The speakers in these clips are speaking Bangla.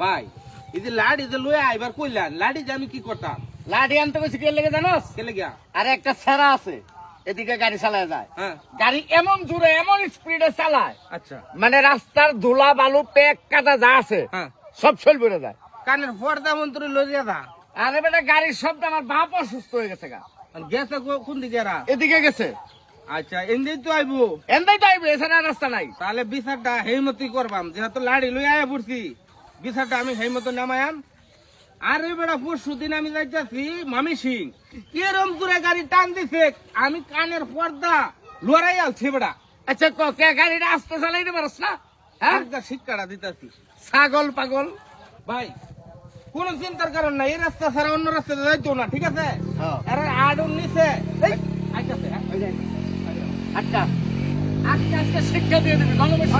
ভাই এই যে লাড়ি যে লয়ে আইবার কইলেন লাড়ি যে আমি কি করতাম? লাঠি আনতে গেছি কে লেগে জানোস? কেলে গিয়া আর একটা সেরা আছে এদিকে গাড়ি চালায় যায়। হ্যাঁ। গাড়ি এমন জোরে এমন স্পিডে চালায় আচ্ছা। মানে রাস্তার ধুলা বালু পেক কাটা যা আছে হ্যাঁ। সব ছল বেড়ে যায়। কানের পর্দা মন্ত্রী লইয়া দা আরে বেটা গাড়ির শব্দ আমার বাপ অসুস্থ হয়ে গেছে গা। গেছে কোন দিকে এরা? এদিকে গেছে। আচ্ছা এমনি তো আইবো। এন্দাই তো আইবে এছাড়া রাস্তা নাই। তাহলে বিচারটা সেই মতোই করবাম যেহেতু লাড়ি লই আয়া পড়ছি। বিচারটা আমি সেই মতো নামায়াম। আর এই বেড়া পরশু দিন আমি যাইতেছি মামি সিং। এরম করে গাড়ি টান দিছে আমি কানের পর্দা লড়াই আলছি বেড়া। আচ্ছা ক কে গাড়িটা আস্তে চালাইতে পারস না? হ্যাঁ? শিক্ষাটা দিতেছি। ছাগল পাগল? ভাই কোন চিন্তার কারণ নাই এই রাস্তা ছাড়া অন্য রাস্তাতে যাইতো না ঠিক আছে? হ্যাঁ। আরে আইতাছে, হ্যাঁ? আটকা আজকে আজকে শিক্ষা দিয়ে দিবি ভালোবেসে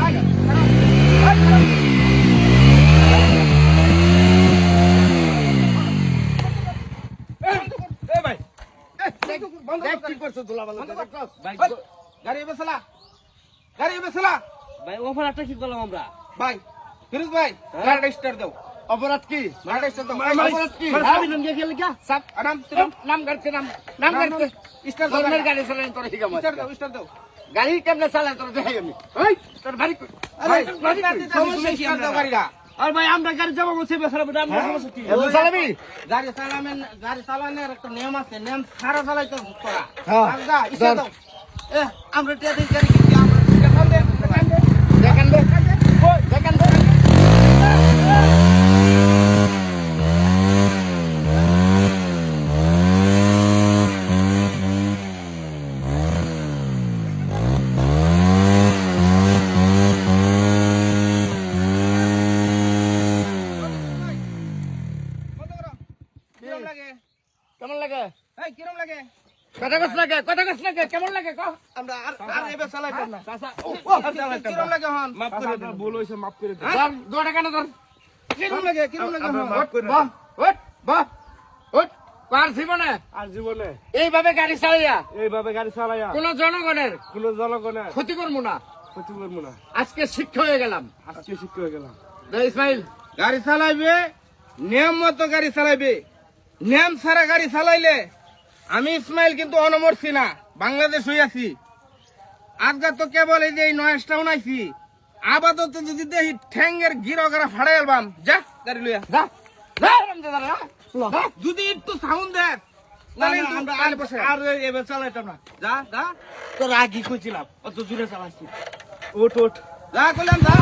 এই ভাই বন্ধ দেখ কি করছ ধুলা বালু? ভাই, গাড়ি এবে চালা গাড়ি এবে চালা ভাই অপরাধটা কি করলাম আমরা। ভাই ফিরোজ ভাই গাড়িটা স্টার্ট দাও। অপরাধ কি? গাড়িটা স্টার্ট দাও। অপরাধ কি? মানে হ্যাঁ? নাম দিয়ে গেলে কি সাপ আরাম নাম নাম গাড়তে নাম নাম নাম, গাড়তে। দাও গাড়ি। গাড়ি চালান তোর হিগাম স্টার্ট দাও স্টার্ট দাও। গাড়ি কেমনে চালায় তোর দেখাই আমি। তোর ভারী সমস্যা কি আমরা? গাড়িটা আর ভাই আমরা গাড়ি যাব বলছি বেসারা বেটা আমরা সমস্যা কি? এমনি চালাবি? গাড়ি চালামেন গাড়ি চালানোর একটা নিয়ম আছে নিয়ম সারা চালাইতে করা? হ্যাঁ। স্টার্ট দাও এ আমরা টিয়া দিই গাড়ি কিনছি আমরা দেখান দে দেখান দে দেখান দে কই, দেখান দে কত করো কিরম লাগে কেমন লাগে এই কিরম লাগে কথা কস লাগে? কথা কস লাগে? কেমন লাগে? কহ। আমরা আর আর এবে চালাইতাম না। চাচা আর কিরম লাগে হন? মাফ করে দিন। ভুল হইছে মাফ করে দিন। ধর দোড়া কেন ধর কিরম লাগে কিরম লাগে হন? বাহ, ওঠ, বাহ, ওঠ। কার জীবনে? আর জীবনে? এইভাবে গাড়ি চালাইয়া? এইভাবে গাড়ি চালাইয়া? কোন জনগণের? কোন জনগণের? ক্ষতি করব না। ক্ষতি করব না। আজকে শিক্ষা হয়ে গেলাম। আজকে শিক্ষা হয়ে গেলাম। দে ইসমাইল। গাড়ি চালাইবে নিয়ম মতো গাড়ি চালাইবে। নিয়ম ছাড়া গাড়ি চালাইলে আমি ইসমাইল কিন্তু অনমরছি না বাংলাদেশ আছি আজকে তো কেবল এই যে এই নয়েস টাউন আইছি আপাতত যদি দেখি ঠ্যাঙ্গের গির গিরগরা ফাড়াই আলবাম যা গাড়ি লইয়া যা। যদি একটু সাউন্ড দেখ আর এবার চালাইতাম না যা যা তোর আগে কইছিলাম অত জোরে চালাচ্ছি ওট ওট যা করলাম। যা।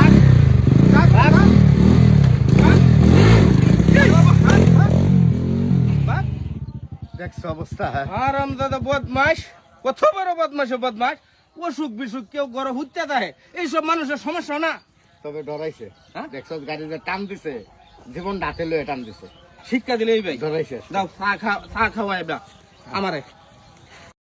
দেখছ অবস্থা আরাম দাদা বদমাস কত বড় বদমাস ও বদমাস অসুখ বিসুখ কেউ গড়ে হুত্যা দেয়। এইসব মানুষের সমস্যা না। তবে ডরাইছে। হ্যাঁ? দেখছ গাড়ি যে টান দিছে জীবন ডাতে লয়ে টান দিছে। শিক্ষা দিলে এই ভাই। ডরাইছে। দাও চা খা চা খাওয়া আমারে।